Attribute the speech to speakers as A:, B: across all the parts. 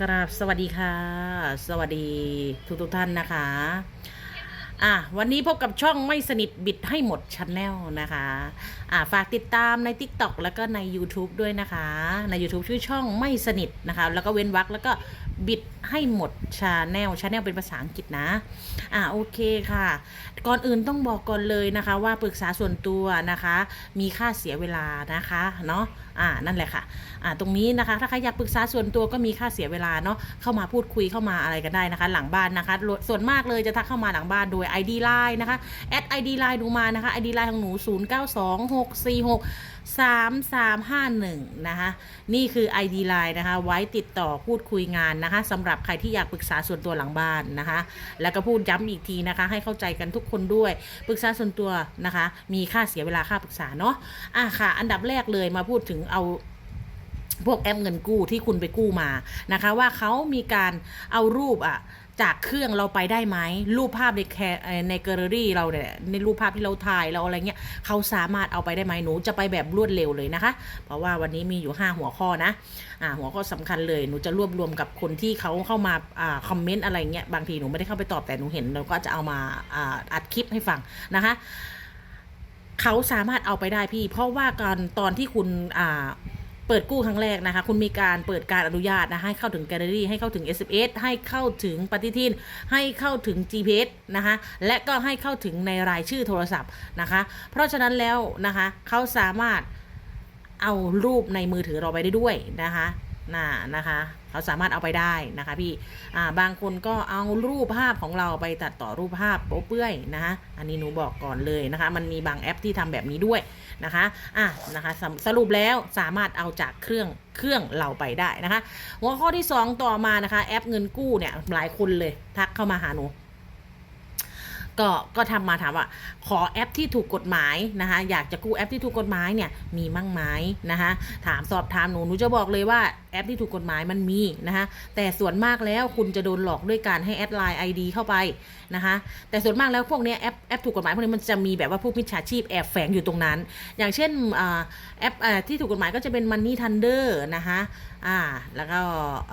A: กราบสวัสดีค่ะ สวัสดีทุกทุกท่านนะคะ อะวันนี้พบกับช่องไม่สนิทบิดให้หมดช n แนลนะคะ อะฝากติดตามใน TikTok แล้วก็ใน YouTube ด้วยนะคะ ใน YouTube ชื่อช่องไม่สนิทนะคะ แล้วก็เว้นวรรคแล้วก็บิดให้หมดชาแนลชาแนลเป็นภาษาอังกฤษนะ อะโอเคค่ะ ก่อนอื่นต้องบอกก่อนเลยนะคะ ว่าปรึกษาส่วนตัวนะคะ มีค่าเสียเวลานะคะเนาะ อ่านั่นแหละค่ะอ่าตรงนี้นะคะ ถ้าใครอยากปรึกษาส่วนตัวก็มีค่าเสียเวลาเนาะเข้ามาพูดคุยเข้ามาอะไรกันได้นะคะ หลังบ้านนะคะ ส่วนมากเลยจะทักเข้ามาหลังบ้านโดย ID Line นะคะแอด ID Line ดูมานะคะ ID Line ของหนู 0 9 2 6 4 6 3 3 5 1 นะคะ นี่คือ ID Line นะคะ ไว้ติดต่อพูดคุยงานนะคะสำหรับใครที่อยากปรึกษาส่วนตัวหลังบ้านนะคะ แล้วก็พูดย้ำอีกทีนะคะ ให้เข้าใจกันทุกคนด้วย ปรึกษาส่วนตัวนะคะ มีค่าเสียเวลาค่าปรึกษาเนาะอะค่ะ อันดับแรกเลยมาพูดถึงเอาพวกแอปเงินกู้ที่คุณไปกู้มานะคะ ว่าเขามีการเอารูปอะจากเครื่องเราไปได้ไหมรูปภาพในแคในแกลเลอรี่เราเนี่ยในรูปภาพที่เราถ่ายเราอะไรเงี้ยเขาสามารถเอาไปได้ไหมหนูจะไปแบบรวดเร็วเลยนะคะ เพราะว่าวันนี้มีอยู่ 5 หัวข้อนะอ่าหัวข้อสำคัญเลยหนูจะรวบรวมกับคนที่เขาเข้ามาอ่าคอมเมนต์อะไรเงี้ยบางทีหนูไม่ได้เข้าไปตอบแต่หนูเห็นเราก็จะเอามาอ่าอัดคลิปให้ฟังนะคะ เขาสามารถเอาไปได้พี่ เพราะว่าการตอนที่คุณอ่าเปิดกู้ครั้งแรกนะคะ คุณมีการเปิดการอนุญาตนะให้เข้าถึงแกลเลอรี่ ให้เข้าถึง s อ s ให้เข้าถึงปฏิทิน ให้เข้าถึง GPS นะคะ และก็ให้เข้าถึงในรายชื่อโทรศัพท์นะคะ เพราะฉะนั้นแล้วนะคะเขาสามารถเอารูปในมือถือเราไปได้ด้วยนะคะน่านะคะ เขาสามารถเอาไปได้นะคะพี่บางคนก็เอารูปภาพของเราไปตัดต่อรูปภาพโป๊เปื่อยนะคะอันนี้หนูบอกก่อนเลยนะคะ มันมีบางแอปที่ทำแบบนี้ด้วยนะคะอะนะคะสสรุปแล้วสามารถเอาจากเครื่องเครื่องเราไปได้นะคะ หัวข้อที่ 2 ต่อมานะคะ แอปเงินกู้เนี่ยหลายคนเลยทักเข้ามาหาหนู ก็ก็ทำมาถามว่าขอแอปที่ถูกกฎหมายนะคะอยากจะกู้แอปที่ถูกกฎหมายเนี่ยมีมั่งไหมนะคะถามสอบถามหนูหนูจะบอกเลยว่าแอปที่ถูกกฎหมายมันมีนะคะแต่ส่วนมากแล้วคุณจะโดนหลอกด้วยการให้แอดไลน์ไอดีเข้าไปนะคะแต่ส่วนมากแล้วพวกเนี้ยแอปแอปถูกกฎหมายพวกนี้มันจะมีแบบว่าพวกมิจฉาชีพแอบแฝงอยู่ตรงนั้น อย่างเช่นอแอปอที่ถูกกฎหมายก็จะเป็น Money Thunder นะคะอ่าแล้วก็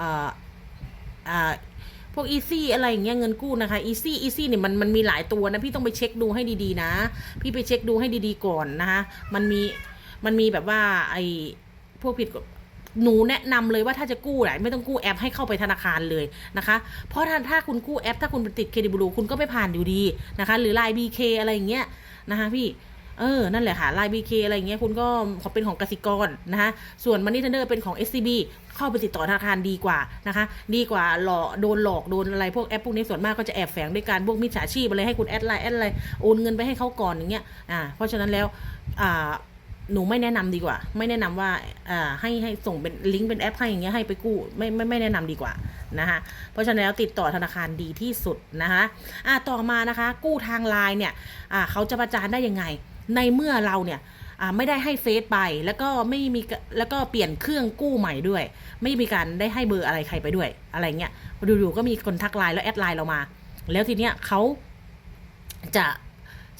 A: อ่า พวก easy อะไรอย่างเงี้ยเงินกู้นะคะ easy easy เนี่ยมันมันมีหลายตัวนะพี่ต้องไปเช็คดูให้ดีๆนะ พี่ไปเช็คดูให้ดีๆก่อนนะคะมันมีมันมีแบบว่าไอ้พวกผิดกฎหนูแนะนำเลยว่าถ้าจะกู้อะไม่ต้องกู้แอปให้เข้าไปธนาคารเลยนะคะ เพราะถ้าถ้าคุณกู้แอป ถ้าคุณไปติดเครดิตบูโรคุณก็ไม่ผ่านอยู่ดีนะคะ หรือไลน์ BK อะไรอย่างเงี้ยนะคะพี่ เออ นั่นแหละค่ะไลน์ BK อะไรอย่างเงี้ยคุณก็ขอเป็นของกสิกรนะคะส่วน Money Tender เป็นของ SCB เข้าไปติดต่อธนาคารดีกว่านะคะ ดีกว่าหลอกโดนหลอกโดนอะไรพวกแอปพวกนี้ส่วนมากก็จะแอบแฝงด้วยการพวกมิจฉาชีพอะไรให้คุณแอดไลน์แอดไลน์โอนเงินไปให้เขาก่อนอย่างเงี้ยอ่าเพราะฉะนั้นแล้วอ่าหนูไม่แนะนำดีกว่า ไม่แนะนำว่าอ่าให้ให้ส่งเป็นลิงก์เป็นแอปให้อย่างเงี้ยให้ไปกู้ไม่ไม่ไม่แนะนำดีกว่านะคะเพราะฉะนั้นแล้วติดต่อธนาคารดีที่สุดนะคะอ่าต่อมานะคะ กู้ทางไลน์เนี่ยอ่าเขาจะประจานได้ยังไง ในเมื่อเราเนี่ยไม่ได้ให้เฟซไปแล้วก็ไม่มีแล้วก็เปลี่ยนเครื่องกู้ใหม่ด้วย ไม่มีการได้ให้เบอร์อะไรใครไปด้วย อะไรเงี้ยดูๆก็มีคนทักไลน์แล้วแอดไลน์เรามา แล้วทีเนี้ยเขาจะ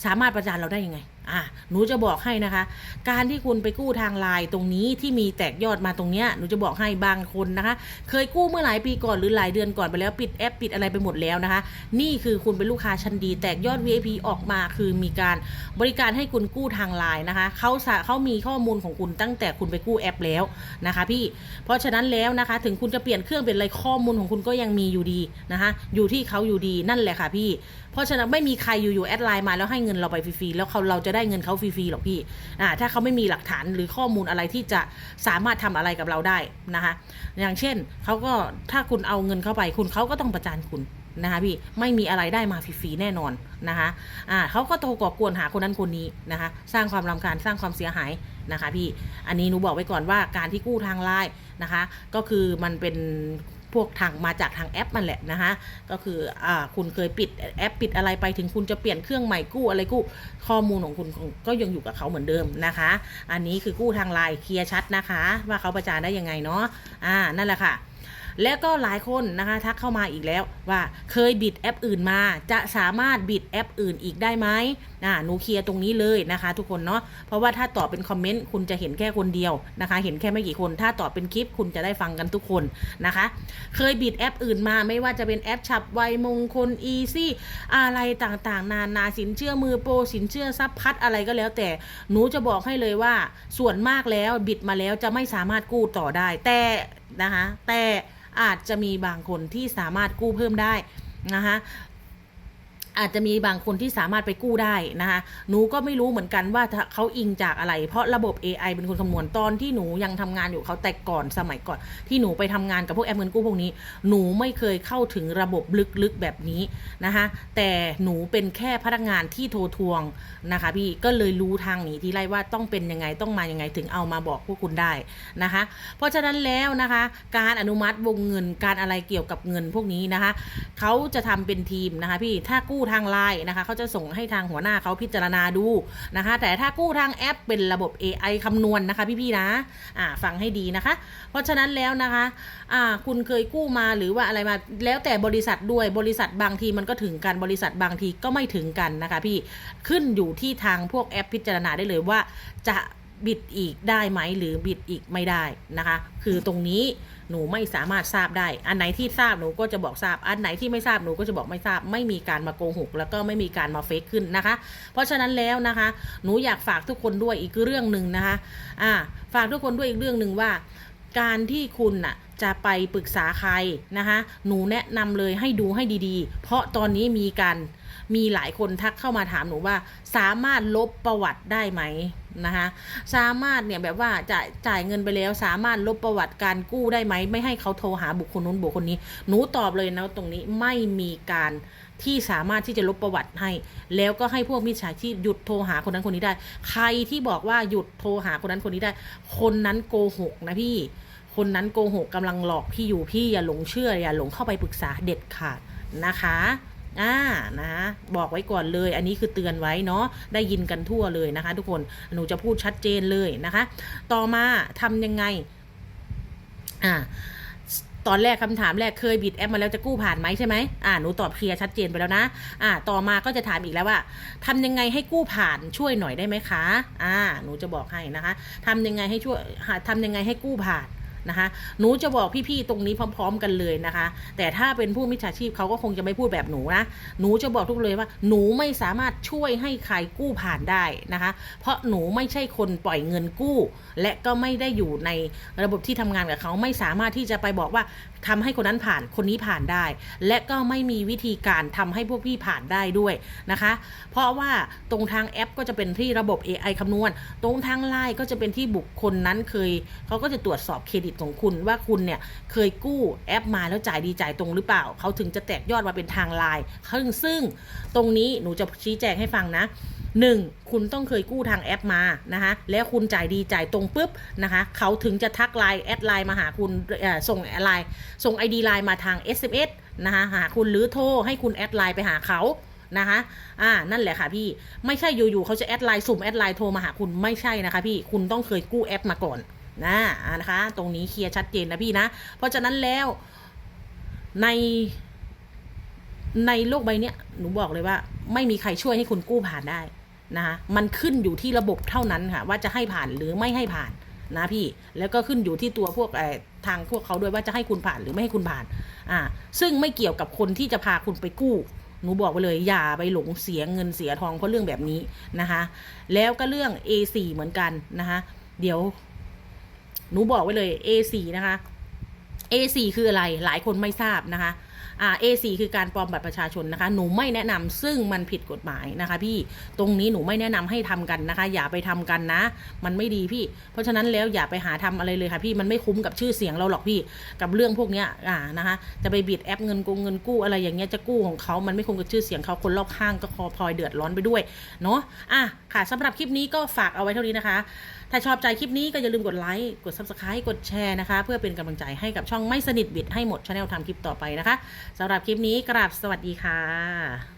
A: สามารถประจานเราได้ยังไง อะหนูจะบอกให้นะคะ การที่คุณไปกู้ทางไลน์ตรงนี้ที่มีแตกยอดมาตรงเนี้ยหนูจะบอกให้บางคนนะคะ เคยกู้เมื่อหลายปีก่อนหรือหลายเดือนก่อนไปแล้วปิดแอปปิดอะไรไปหมดแล้วนะคะ นี่คือคุณเป็นลูกค้าชั้นดี แตกยอด VIP ออกมาคือมีการบริการให้คุณกู้ทางไลน์นะคะเขาเขามีข้อมูลของคุณตั้งแต่คุณไปกู้แอปแล้วนะคะพี่เพราะฉะนั้นแล้วนะคะ ถึงคุณจะเปลี่ยนเครื่องเป็นอะไรข้อมูลของคุณก็ยังมีอยู่ดีนะคะ อยู่ที่เขาอยู่ดีนั่นแหละค่ะพี่ เพราะฉะนั้นไม่มีใครอยู่ๆแอดไลน์มาแล้วให้เงินเราไปฟรีๆแล้วเขาเราจะได้เงินเขาฟรีๆหรอกพี่อ่าถ้าเขาไม่มีหลักฐานหรือข้อมูลอะไรที่จะสามารถทำอะไรกับเราได้นะคะอย่างเช่นเขาก็ถ้าคุณเอาเงินเข้าไป คุณเขาก็ต้องประจานคุณนะคะพี่ไม่มีอะไรได้มาฟรีๆแน่นอนนะคะอ่าเขาก็โทรก่อกวนหาคนนั้นคนนี้นะคะ สร้างความรำคาญสร้างความเสียหายนะคะ พี่อันนี้หนูบอกไว้ก่อนว่าการที่กู้ทางไลน์นะคะ ก็คือมันเป็น พวกทางมาจากทางแอปมันแหละนะคะก็คืออ่าคุณเคยปิดแอปปิดอะไรไปถึงคุณจะเปลี่ยนเครื่องใหม่กู้อะไรกู้ข้อมูลของคุณก็ยังอยู่กับเขาเหมือนเดิมนะคะ อันนี้คือกู้ทางไลน์เคลียร์ชัดนะคะ ว่าเขาประจานได้ยังไงเนาะอ่านั่นแหละค่ะ แล้วก็หลายคนนะคะทักเข้ามาอีกแล้วว่าเคยบิดแอปอื่นมา จะสามารถบิดแอปอื่นอีกได้ไหมอ่าหนูเคลียร์ตรงนี้เลยนะคะ ทุกคนเนาะเพราะว่าถ้าตอบเป็นคอมเมนต์คุณจะเห็นแค่คนเดียวนะคะ เห็นแค่ไม่กี่คน ถ้าตอบเป็นคลิปคุณจะได้ฟังกันทุกคนนะคะ เคยบิดแอปอื่นมาไม่ว่าจะเป็นแอปฉับไวมงคลอีซี่อะไรต่างๆ นานาสินเชื่อมือโปรสินเชื่อซับพัดอะไรก็แล้วแต่หนูจะบอกให้เลยว่าส่วนมากแล้วบิดมาแล้วจะไม่สามารถกู้ต่อได้ แต่ นะคะแต่อาจจะมีบางคนที่สามารถกู้เพิ่มได้นะคะ อาจจะมีบางคนที่สามารถไปกู้ได้นะคะหนูก็ไม่รู้เหมือนกันว่าเขาอิงจากอะไร เพราะระบบ AI เป็นคนคำนวณตอนที่หนูยังทำงานอยู่เขาแต่ก่อนสมัยก่อน ที่หนูไปทำงานกับพวกแอปเงินกู้พวกนี้ หนูไม่เคยเข้าถึงระบบลึกๆแบบนี้นะคะแต่หนูเป็นแค่พนักงานที่โทรทวงนะคะพี่ก็เลยรู้ทางหนีที่ไล่ว่าต้องเป็นยังไงต้องมายังไงถึงเอามาบอกพวกคุณได้นะคะ เพราะฉะนั้นแล้วนะคะ การอนุมัติวงเงินการอะไรเกี่ยวกับเงินพวกนี้นะคะเขาจะทำเป็นทีมนะคะพี่ถ้ากูู้้ทางไลน์นะคะเขาจะส่งให้ทางหัวหน้าเขาพิจารณาดูนะคะ แต่ถ้ากู้ทางแอปเป็นระบบ AI คำนวณนะคะพี่ๆนะอ่าฟังให้ดีนะคะ เพราะฉะนั้นแล้วนะคะอ่าคุณเคยกู้มาหรือว่าอะไรมาแล้วแต่บริษัทด้วยบริษัทบางทีมันก็ถึงกันบริษัทบางทีก็ไม่ถึงกันนะคะพี่ขึ้นอยู่ที่ทางพวกแอปพิจารณาได้เลยว่าจะบิดอีกได้ไหมหรือบิดอีกไม่ได้นะคะ คือตรงนี้ หนูไม่สามารถทราบได้ อันไหนที่ทราบหนูก็จะบอกทราบ อันไหนที่ไม่ทราบหนูก็จะบอกไม่ทราบ ไม่มีการมาโกหก แล้วก็ไม่มีการมาเฟกขึ้นนะคะ เพราะฉะนั้นแล้วนะคะ หนูอยากฝากทุกคนด้วยอีกเรื่องหนึ่งนะคะอ่าฝากทุกคนด้วยอีกเรื่องหนึ่งว่า การที่คุณน่ะจะไปปรึกษาใครนะคะ หนูแนะนำเลยให้ดูให้ดีๆ เพราะตอนนี้มีการ มีหลายคนทักเข้ามาถามหนูว่า สามารถลบประวัติได้ไหมนะคะสามารถเนี่ยแบบว่าจ่ายจ่ายเงินไปแล้ว สามารถลบประวัติการกู้ได้ไหมไม่ให้เขาโทรหาบุคคลนู้นบุคคลนี้ หนูตอบเลยนะตรงนี้ไม่มีการที่สามารถที่จะลบประวัติให้ แล้วก็ให้พวกมิจฉาชีพหยุดโทรหาคนนั้นคนนี้ได้ ใครที่บอกว่าหยุดโทรหาคนนั้นคนนี้ได้ คนนั้นโกหกนะพี่ คนนั้นโกหกกำลังหลอกพี่อยู่พี่อย่าหลงเชื่ออย่าหลงเข้าไปปรึกษาเด็ดขาดนะคะ อ่านะบอกไว้ก่อนเลย อันนี้คือเตือนไว้เนาะได้ยินกันทั่วเลยนะคะ ทุกคนหนูจะพูดชัดเจนเลยนะคะ ต่อมาทำยังไง อ่าตอนแรกคำถามแรกเคยบิดแอปมาแล้วจะกู้ผ่านไหมใช่ไหมอ่าหนูตอบเคลียร์ชัดเจนไปแล้วนะ อ่า ต่อมาก็จะถามอีกแล้วว่าทำยังไงให้กู้ผ่านช่วยหน่อยได้ไหมคะ อ่า หนูจะบอกให้นะคะทำยังไงให้ช่วยหาทำยังไงให้กู้ผ่าน นะคะหนูจะบอกพี่ๆตรงนี้พร้อม ๆ กันเลยนะคะ แต่ถ้าเป็นผู้มิจฉาชีพเขาก็คงจะไม่พูดแบบหนูนะหนูจะบอกทุกเลยว่า หนูไม่สามารถช่วยให้ใครกู้ผ่านได้นะคะ เพราะหนูไม่ใช่คนปล่อยเงินกู้ และก็ไม่ได้อยู่ในระบบที่ทำงานกับเขาไม่สามารถที่จะไปบอกว่าทำให้คนนั้นผ่านคนนี้ผ่านได้ และก็ไม่มีวิธีการทำให้พวกพี่ผ่านได้ด้วยนะคะ เพราะว่าตรงทางแอปก็จะเป็นที่ระบบ AI คำนวณ ตรงทางไลน์ก็จะเป็นที่บุคคลนั้นเคยเขาก็จะตรวจสอบเครดิตของคุณว่าคุณเนี่ยเคยกู้แอปมาแล้วจ่ายดีจ่ายตรงหรือเปล่า เขาถึงจะแตกยอดมาเป็นทางไลน์ซึ่งซึ่งตรงนี้หนูจะชี้แจงให้ฟังนะหนึ่งคุณต้องเคยกู้ทางแอปมานะคะแล้วคุณจ่ายดีจ่ายตรงปุ๊บนะคะเขาถึงจะทักไลน์แอดไลน์มาหาคุณส่งไลน์ส่ง ID ไลน์มาทาง SMS นะคะหาคุณหรือโทรให้คุณแอดไลน์ไปหาเขานะคะอ่า นั่นแหละค่ะพี่ ไม่ใช่อยู่ๆเขาจะแอดไลน์สุ่มแอดไลน์โทรมาหาคุณไม่ใช่นะคะพี่ คุณต้องเคยกู้แอปมาก่อน นะนะคะ ตรงนี้เคลียร์ชัดเจนนะพี่นะ เพราะฉะนั้นแล้วในในโลกใบนี้หนูบอกเลยว่า ไม่มีใครช่วยให้คุณกู้ผ่านได้นะคะมันขึ้นอยู่ที่ระบบเท่านั้นค่ะ ว่าจะให้ผ่านหรือไม่ให้ผ่านนะพี่แล้วก็ขึ้นอยู่ที่ตัวพวกทางพวกเขาด้วยว่าจะให้คุณผ่านหรือไม่ให้คุณผ่านอ่าซึ่งไม่เกี่ยวกับคนที่จะพาคุณไปกู้หนูบอกไปเลยอย่าไปหลงเสียเงินเสียทองเพราะเรื่องแบบนี้นะคะแล้วก็เรื่อง A4 เหมือนกันนะคะเดี๋ยว หนูบอกไว้เลย A4 นะคะ A4 คืออะไรหลายคนไม่ทราบนะคะอ่า A4 คือการปลอมบัตรประชาชนนะคะ หนูไม่แนะนำซึ่งมันผิดกฎหมายนะคะ พี่ตรงนี้หนูไม่แนะนำให้ทำกันนะคะ อย่าไปทำกันนะ มันไม่ดีพี่ เพราะฉะนั้นแล้วอย่าไปหาทำอะไรเลยค่ะพี่มันไม่คุ้มกับชื่อเสียงเราหรอกพี่ กับเรื่องพวกเนี้ยอ่านะคะ จะไปบิดแอปเงินกงเงินกู้อะไรอย่างเงี้ยจะกู้ของเขามันไม่คุ้มกับชื่อเสียงเขาคนรอบข้างก็คอพลอยเดือดร้อนไปด้วยเนาะอะค่ะสำหรับคลิปนี้ก็ฝากเอาไว้เท่านี้นะคะ ถ้าชอบใจคลิปนี้ก็อย่าลืมกดไลค์กด subscribe กดแชร์นะคะ เพื่อเป็นกำลังใจให้กับช่องไม่สนิทบิดให้หมดชาแนลทำคลิปต่อไปนะคะสำหรับคลิปนี้กราบสวัสดีค่ะ